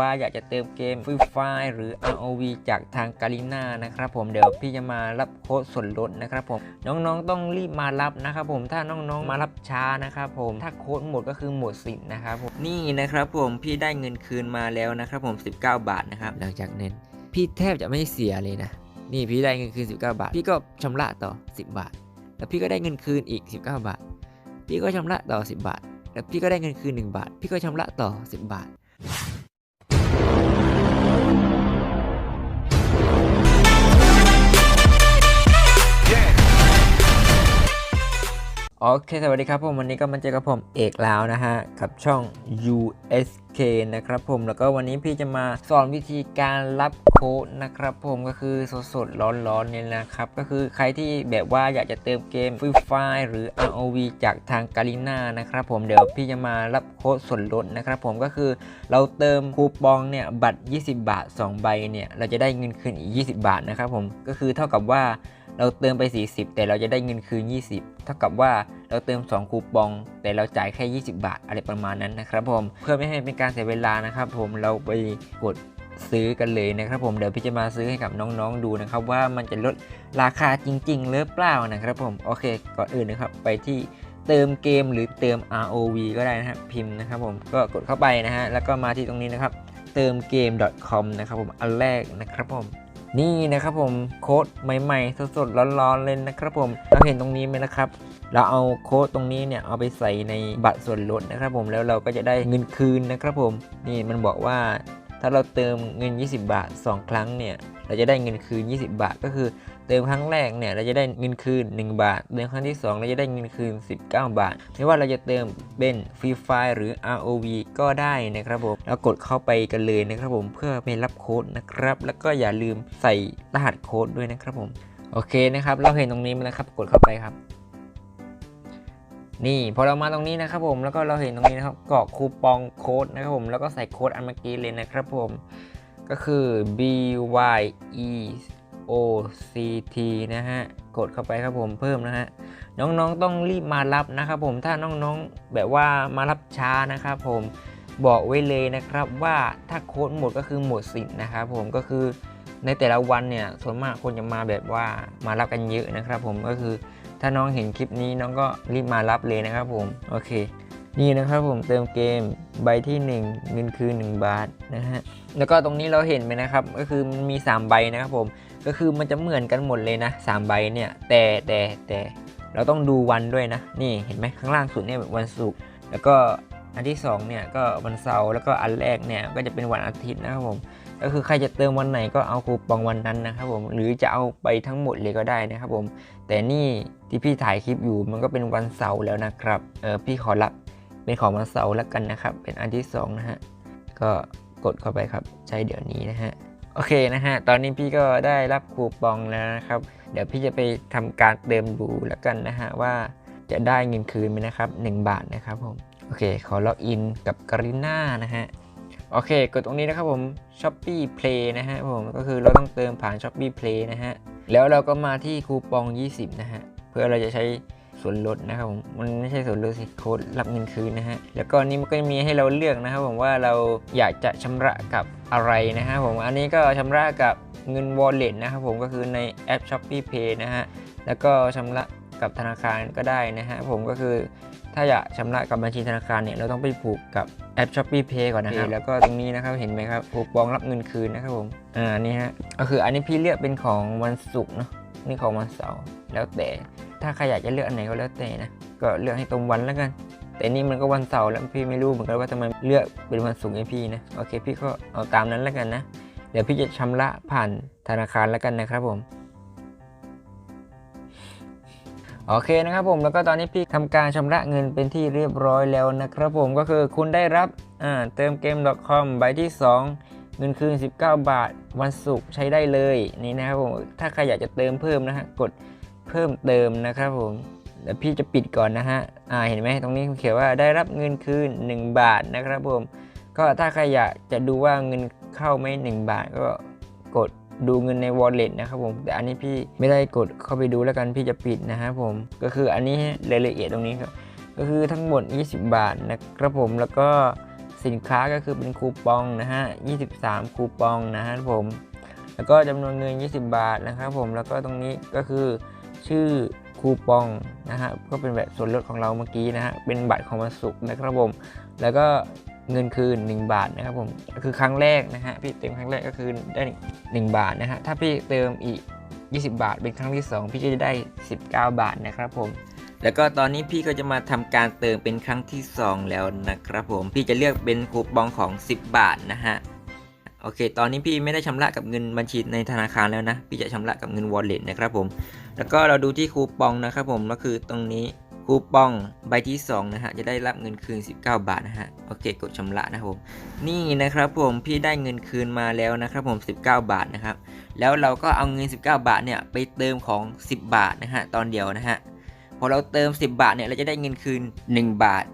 ว่าอยากจะเติมเกมฟรีไฟหรือ ROV จากทางกาลิน่านะครับผมเดี๋ยวพี่จะมารับโค้ดส่วนลดนะครับผมน้องๆต้องรีบมารับนะครับผมถ้าน้องๆมารับช้านะครับผมถ้าโค้ดหมดก็คือหมดสิทธิ์นะครับผมนี่นะครับผมพี่ได้เงินคืนมาแล้วนะครับผม 19 บาทนะครับหลังจากนั้นพี่แทบจะไม่เสียเลยนะ นี่พี่ได้เงินคืน 19 บาท พี่ก็ชำระต่อ 10 บาท แล้วพี่ก็ได้เงินคืนอีก 19 บาท พี่ก็ชำระต่อ 10 บาท แล้วพี่ก็ได้เงินคืน 1 บาท พี่ก็ชำระต่อ 10 บาท โอเค สวัสดีครับผม วันนี้ก็มาเจอกับผมเอกแล้วนะฮะ กับช่อง US USK นะครับผมแล้วก็วันนี้พี่จะมาสอนวิธีการรับโค้ดนะครับผมก็คือสดๆร้อนๆเนี่ยนะครับ ก็คือใครที่แบบว่าอยากจะเติมเกม Free Fire หรือ ROV จากทางกาลิน่านะครับผมเดี๋ยวพี่จะมารับโค้ดส่วนลดนะครับผมก็คือเราเติมคูปองเนี่ยบัตร 20 บาท 2 ใบเนี่ยเราจะได้เงินคืนอีก 20 บาทนะครับผมก็คือเท่ากับว่าเราเติมไป 40 แต่เราจะได้เงินคืน 20 เท่ากับว่า เราเติม 2 คูปอง แต่เราจ่ายแค่ 20 บาท อะไรประมาณนั้นนะครับผม เพื่อไม่ให้เป็นการเสียเวลานะครับผมเราไปกดซื้อกันเลยนะครับผมเดี๋ยวพี่จะมาซื้อให้กับน้องๆดูนะครับ ว่ามันจะลดราคาจริง ๆ หรือเปล่านะครับผมโอเคก่อนอื่นนะครับไปที่เติมเกมหรือเติม ROV ก็ได้นะครับพิมพ์นะครับผมก็กดเข้าไปนะฮะแล้วก็มาที่ตรงนี้นะครับ เติมเกม .com นะครับผมอันแรกนะครับผมนี่นะครับผมโค้ดใหม่ๆสดๆร้อนๆเลยนะครับผมเราเห็นตรงนี้ไหมนะครับ เราเอาโค้ดตรงนี้เนี่ยเอาไปใส่ในบัตรส่วนลดนะครับผมแล้วเราก็จะได้เงินคืนนะครับผมนี่มันบอกว่าถ้าเราเติมเงิน 20 บาท 2 ครั้งเนี่ยเราจะได้เงินคืน 20 บาท ก็คือ เติมครั้งแรกเนี่ยเราจะได้เงินคืน 1 บาท เติมครั้งที่ 2 เราจะได้เงินคืน 19 บาท ไม่ว่าเราจะเติมเป็นฟรีไฟหรือ ROV ก็ได้นะครับผมแล้วกดเข้าไปกันเลยนะครับผมเพื่อไปรับโค้ดนะครับ แล้วก็อย่าลืมใส่รหัสโค้ดด้วยนะครับผม โอเคนะครับ เราเห็นตรงนี้มาแล้วครับ กดเข้าไปครับ นี่พอเรามาตรงนี้นะครับผมแล้วก็เราเห็นตรงนี้นะครับกรอกคูปองโค้ดนะครับผมแล้วก็ใส่โค้ดอันเมื่อกี้เลยนะครับผมก็คือ b y e o c t นะฮะกดเข้าไปครับผมเพิ่มนะฮะน้องๆต้องรีบมารับนะครับผมถ้าน้องๆแบบว่ามารับช้านะครับผมบอกไว้เลยนะครับว่าถ้าโค้ดหมดก็คือหมดสิทธิ์นะครับผมก็คือในแต่ละวันเนี่ยส่วนมากคนจะมาแบบว่ามารับกันเยอะนะครับผมก็คือ ถ้าน้องเห็นคลิปนี้น้องก็รีบมารับเลยนะครับผม โอเค นี่นะครับผมเติมเกมใบที่ 1 เงินคืน1บาทนะฮะ แล้วก็ตรงนี้เราเห็นไหมนะครับ ก็คือมันมี 3 ใบนะครับผม ก็คือมันจะเหมือนกันหมดเลยนะ3ใบเนี่ย แต่แต่แต่เราต้องดูวันด้วยนะ นี่เห็นไหมข้างล่างสุดเนี่ยวันศุกร์ แล้วก็อันที่2เนี่ยก็วันเสาร์ แล้วก็อันแรกเนี่ยก็จะเป็นวันอาทิตย์นะครับผม ก็คือใครจะเติมวันไหนก็เอาคูปองวันนั้นนะครับผมหรือจะเอาไปทั้งหมดเลยก็ได้นะครับผม แต่นี่ที่พี่ถ่ายคลิปอยู่มันก็เป็นวันเสาร์แล้วนะครับเออพี่ขอรับเป็นของวันเสาร์แล้วกันนะครับ เป็นอันที่2นะฮะก็กดเข้าไปครับใช้เดี๋ยวนี้นะฮะโอเคนะฮะ ตอนนี้พี่ก็ได้รับคูปองแล้วนะครับ เดี๋ยวพี่จะไปทำการเติมดูแล้วกันนะฮะว่าจะได้เงินคืนไหมนะครับ 1 บาทนะครับผม โอเค ขอล็อกอินกับการิน่านะฮะ โอเคกดตรงนี้นะครับผม Shopee Play นะฮะผมก็คือเราต้องเติมผ่าน Shopee Play นะฮะ แล้วเราก็มาที่คูปอง 20 นะฮะ เพื่อเราจะใช้ส่วนลดนะครับผมมันไม่ใช่ส่วนลดสิโค้ดรับเงินคืนนะฮะ แล้วก็นี่มันก็มีให้เราเลือกนะครับผมว่าเราอยากจะชำระกับอะไรนะฮะผมอันนี้ก็ชำระกับเงิน wallet นะครับผมก็คือในแอป Shopee Pay นะฮะ แล้วก็ชำระ กับธนาคารก็ได้นะฮะผมก็คือถ้าอยากชำระกับบัญชีธนาคารเนี่ยเราต้องไปผูกกับแอป Shopee Pay ก่อนนะครับ แล้วก็ตรงนี้นะครับเห็นไหมครับผูกปองรับเงินคืนนะครับผมอ่านี่ฮะก็คืออันนี้พี่เลือกเป็นของวันศุกร์เนาะนี่ของวันเสาร์แล้วแต่ถ้าใครอยากจะเลือกอันไหนก็แล้วแต่นะก็เลือกให้ตรงวันแล้วกัน แต่นี่มันก็วันเสาร์แล้วพี่ไม่รู้เหมือนกันว่าทำไมเลือกเป็นวันศุกร์ให้พี่นะโอเคพี่ก็เอาตามนั้นแล้วกันนะเดี๋ยวพี่จะชำระผ่านธนาคารแล้วกันนะครับผม โอเคนะครับผมแล้วก็ตอนนี้พี่ทำการชำระเงินเป็นที่เรียบร้อยแล้วนะครับผมก็คือคุณได้รับเติมเกม .com ใบที่ 2 เงินคืน 19 บาทวันศุกร์ใช้ได้เลยนี่นะครับผมถ้าใครอยากจะเติมเพิ่มนะฮะกดเพิ่มเติมนะครับผมเดี๋ยวพี่จะปิดก่อนนะฮะอ่าเห็นไหมตรงนี้เขียนว่าได้รับเงินคืน 1 บาทนะครับผมก็ถ้าใครอยากจะดูว่าเงินเข้าไหม1บาทก็กด ดูเงินใน wallet นะครับผม แต่อันนี้พี่ไม่ได้กดเข้าไปดูแล้วกันพี่จะปิดนะครับผม ก็คืออันนี้รายละเอียดตรงนี้ครับ ก็คือทั้งหมด 20 บาทนะครับผม แล้วก็สินค้าก็คือเป็นคูปองนะฮะ 23 คูปองนะฮะผม แล้วก็จำนวนเงิน 20 บาทนะครับผม แล้วก็ตรงนี้ก็คือชื่อคูปองนะฮะ ก็เป็นแบบส่วนลดของเราเมื่อกี้นะฮะ เป็นบัตรของวันศุกร์นะครับผม แล้วก็ เงินคืน 1 บาทนะครับผมคือครั้งแรกนะฮะพี่เติมครั้งแรกก็คือได้ 1 บาทนะฮะถ้าพี่เติมอีก 20 บาท เป็นครั้งที่ 2 พี่ก็จะได้ 19 บาทนะครับผมแล้วก็ตอนนี้พี่ก็จะมาทำการเติมเป็นครั้งที่ 2 แล้วนะครับผมพี่จะเลือกเป็นคูปองของ 10 บาทนะฮะโอเค ตอนนี้พี่ไม่ได้ชำระกับเงินบัญชีในธนาคารแล้วนะ พี่จะชำระกับเงิน wallet นะครับผม แล้วก็เราดูที่คูปองนะครับผม ก็คือตรงนี้ คูปองใบที่2นะฮะจะได้รับเงินคืน 19 บาทนะฮะโอเคกดชำระนะครับผมนี่นะครับผมพี่ได้เงินคืนมาแล้วนะครับผม 19 บาทนะครับแล้วเราก็เอาเงิน 19 บาทเนี่ยไปเติมของ 10 บาทนะฮะตอนเดียวนะฮะพอเราเติม 10 บาทเนี่ยเราจะได้เงินคืน 1 บาท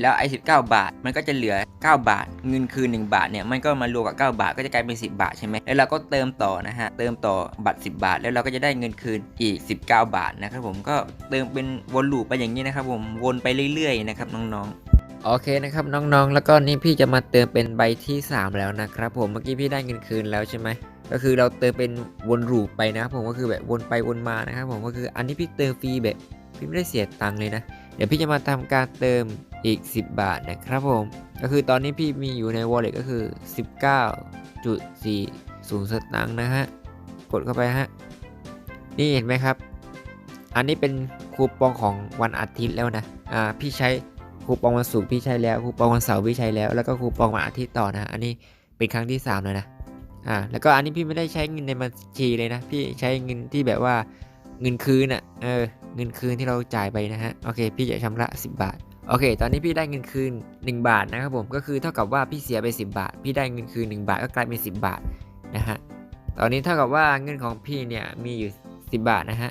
แล้วไอ้19บาท มันก็จะเหลือ 9 บาท เงินคืน 1 บาทเนี่ยมันก็มารวมกับ 9 บาทก็จะกลายเป็น 10 บาทใช่ไหมแล้วเราก็เติมต่อนะฮะเติมต่อบัตร 10 บาท แล้วเราก็จะได้เงินคืนอีก 19 บาทนะครับผมก็เติมเป็นวนลูปไปอย่างนี้นะครับผมวนไปเรื่อยๆนะครับน้องๆโอเคนะครับน้องๆ แล้วก็นี่พี่จะมาเติมเป็นใบที่ 3 แล้วนะครับผมเมื่อกี้พี่ได้เงินคืนแล้วใช่ไหมก็คือเราเติมเป็นวนลูปไปนะครับผมก็คือแบบวนไปวนมานะครับผมก็คืออันนี้พี่เติมฟรีแบบพี่ไม่ได้เสียตังค์เลยนะ เดี๋ยวพี่จะมาทำการเติมอีก 10 บาทนะครับผม ก็คือตอนนี้พี่มีอยู่ใน wallet ก็คือ 19.40 สตางค์นะฮะ กดเข้าไปฮะ นี่เห็นไหมครับ อันนี้เป็นคูปองของวันอาทิตย์แล้วนะ อ่า พี่ใช้คูปองวันศุกร์พี่ใช้แล้ว คูปองวันเสาร์พี่ใช้แล้ว แล้วก็คูปองวันอาทิตย์ต่อนะ อันนี้เป็นครั้งที่3แล้วนะ อ่า แล้วก็อันนี้พี่ไม่ได้ใช้เงินในบัญชีเลยนะ พี่ใช้เงินที่แบบว่า เงินคืนอะเออเงินคืนที่เราจ่ายไปนะฮะโอเค พี่จะชำระ 10 บาทโอเค ตอนนี้พี่ได้เงินคืน 1 บาทนะครับผมก็คือเท่ากับว่าพี่เสียไป 10 บาท พี่ได้เงินคืน 1 บาทก็กลายเป็น 10 บาทนะฮะตอนนี้เท่ากับว่าเงินของพี่เนี่ยมีอยู่ 10 บาทนะฮะ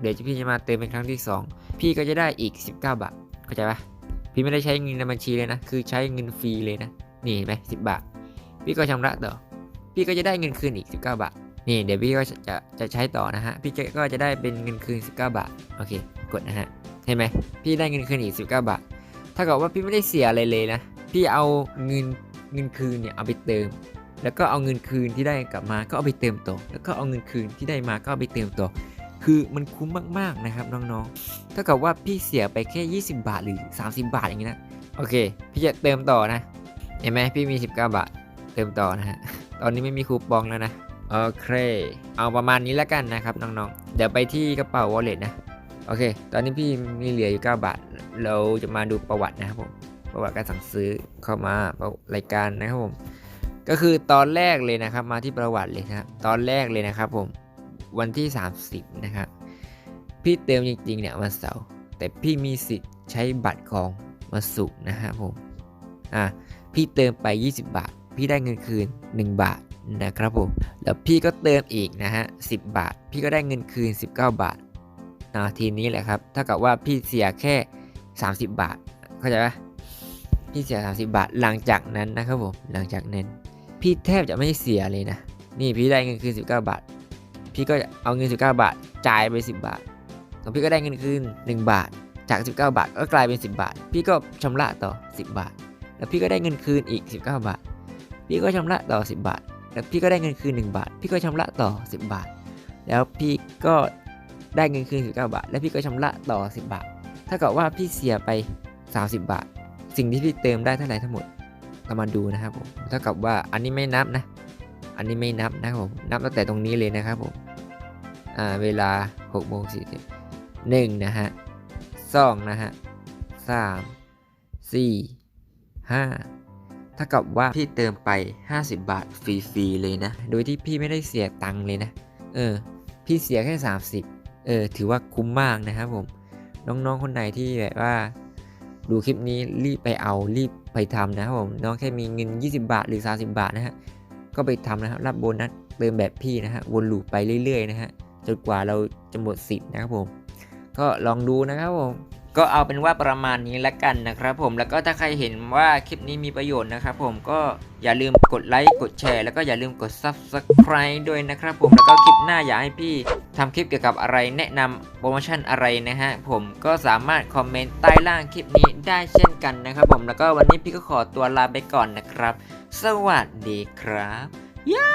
เดี๋ยวพี่จะมาเติมเป็นครั้งที่ 2 พี่ก็จะได้อีก 19 บาทเข้าใจปะพี่ไม่ได้ใช้เงินในบัญชีเลยนะคือใช้เงินฟรีเลยนะนี่เห็นไหม10บาท พี่ก็ชำระต่อพี่ก็จะได้เงินคืนอีก 19 บาท นี่เดี๋ยวพี่ก็จะจะจะใช้ต่อนะฮะ พี่ก็จะได้เป็นเงินคืน 19 บาท โอเค กดนะฮะ เห็นไหม พี่ได้เงินคืนอีก 19 บาท ถ้าเกิดว่าพี่ไม่ได้เสียอะไรเลยนะ พี่เอาเงินเงินคืนเนี่ยเอาไปเติม แล้วก็เอาเงินคืนที่ได้กลับมาก็เอาไปเติมต่อ แล้วก็เอาเงินคืนที่ได้มาก็เอาไปเติมต่อ คือมันคุ้มมากๆนะครับน้องๆ ถ้าเกับว่าพี่เสียไปแค่ 20 บาทหรือ 30 บาทอย่างนี้นะ โอเค พี่จะเติมต่อนะ เห็นไหมพี่มี 19 บาท เติมต่อนะฮะ ตอนนี้ไม่มีคูปองแล้วนะ โอเค เอาประมาณนี้แล้วกันนะครับน้องๆ เดี๋ยวไปที่กระเป๋า wallet นะ โอเค ตอนนี้พี่มีเหลืออยู่ 9 บาท เราจะมาดูประวัตินะครับผม ประวัติการสั่งซื้อเข้ามารรายการนะครับผม ก็คือตอนแรกเลยนะครับ มาที่ประวัติเลยนะครับ ตอนแรกเลยนะครับผม วันที่ 30 นะครับ พี่เติมจริงๆเนี่ยวันเสาร์ แต่พี่มีสิทธิ์ใช้บัตรของวันศุกร์นะฮะผม อะ พี่เติมไป 20 บาท พี่ได้เงินคืน 1 บาท นะครับผมแล้วพี่ก็เติมอีกนะฮะ10บาท พี่ก็ได้เงินคืน 19 บาทนะทีนี้แหละครับถ้ากับว่าพี่เสียแค่ 30 บาท เข้าใจปะพี่เสีย 30 บาทหลังจากนั้นนะครับผมหลังจากนั้น พี่แทบจะไม่เสียเลยนะนี่พี่ได้เงินคืน 19 บาท พี่ก็เอาเงิน 19 บาทจ่ายไป 10 บาทแล้วพี่ก็ได้เงินคืน 1 บาทจาก 19 บาทก็กลายเป็น 10 บาท พี่ก็ชำระต่อ 10 บาท แล้วพี่ก็ได้เงินคืนอีก 19 บาท พี่ก็ชำระต่อ 10 บาท แล้วพี่ก็ได้เงินคืน1บาท พี่ก็ชำระต่อ 10 บาท แล้วพี่ก็ได้เงินคืน19บาท แล้วพี่ก็ชำระต่อ 10 บาท ถ้าเกิดว่าพี่เสียไป 30 บาท สิ่งที่พี่เติมได้เท่าไหร่ทั้งหมดเรามาดูนะครับผมเท่ากับว่าอันนี้ไม่นับนะ อันนี้ไม่นับนะครับผมนับตั้งแต่ตรงนี้เลยนะครับผมอ่าเวลา6โมง40 1นะฮะ2นะฮะ3 4 5 ถ้ากับว่าพี่เติมไป 50 บาทฟรีๆเลยนะ โดยที่พี่ไม่ได้เสียตังค์เลยนะ เออ พี่เสียแค่ 30 เออ ถือว่าคุ้มมากนะครับผม น้องๆคนไหนที่แบบว่า ดูคลิปนี้รีบไปเอารีบไปทำนะครับผม น้องแค่มีเงิน 20 บาทหรือ 30 บาทนะฮะ ก็ไปทำนะครับ รับโบนัสเติมแบบพี่นะฮะ วนลูปไปเรื่อยๆนะฮะ จนกว่าเราจะหมดสิทธิ์นะครับผม ก็ลองดูนะครับผม ก็เอาเป็นว่าประมาณนี้ละกันนะครับผมแล้วก็ถ้าใครเห็นว่าคลิปนี้มีประโยชน์นะครับผมก็อย่าลืมกดไลค์กดแชร์แล้วก็อย่าลืมกด Subscribe ด้วยนะครับผมแล้วก็คลิปหน้าอยากให้พี่ทำคลิปเกี่ยวกับอะไรแนะนำโปรโมชั่นอะไรนะฮะผมก็สามารถคอมเมนต์ใต้ล่างคลิปนี้ได้เช่นกันนะครับผมแล้วก็วันนี้พี่ก็ขอตัวลาไปก่อนนะครับ สวัสดีครับยา